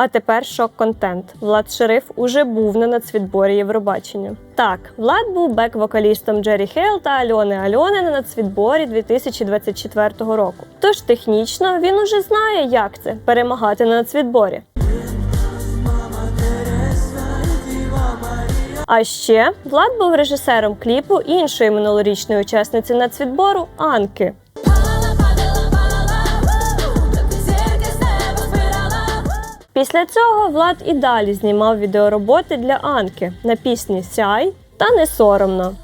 А тепер шок-контент. Влад Шериф уже був на нацвідборі Євробачення. Так, Влад був бек-вокалістом Джері Хейл та Альони Альони на нацвідборі 2024 року. Тож технічно він уже знає, як це перемагати на нацвідборі. А ще Влад був режисером кліпу іншої минулорічної учасниці нацвідбору Анки. Після цього Влад і далі знімав відеороботи для Анки на пісні Сяй та Не соромно.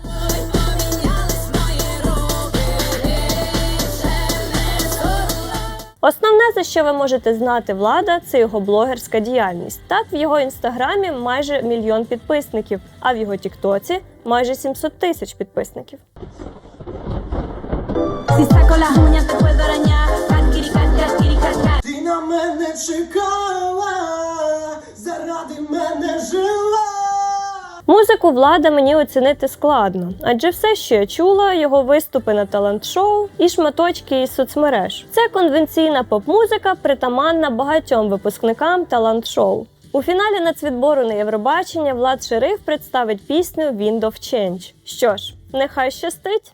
Основне, за що ви можете знати влада, це його блогерська діяльність. Так, в його інстаграмі майже мільйон підписників, а в його Тіктоці майже 700 тисяч підписників. Ти на мене заради мене жила. Музику влада мені оцінити складно, адже все, що я чула, його виступи на талант-шоу і шматочки із соцмереж. Це конвенційна поп-музика, притаманна багатьом випускникам талант-шоу. У фіналі нацвідбору на Євробачення Влад Шериф представить пісню Wind of Change. Що ж, нехай щастить.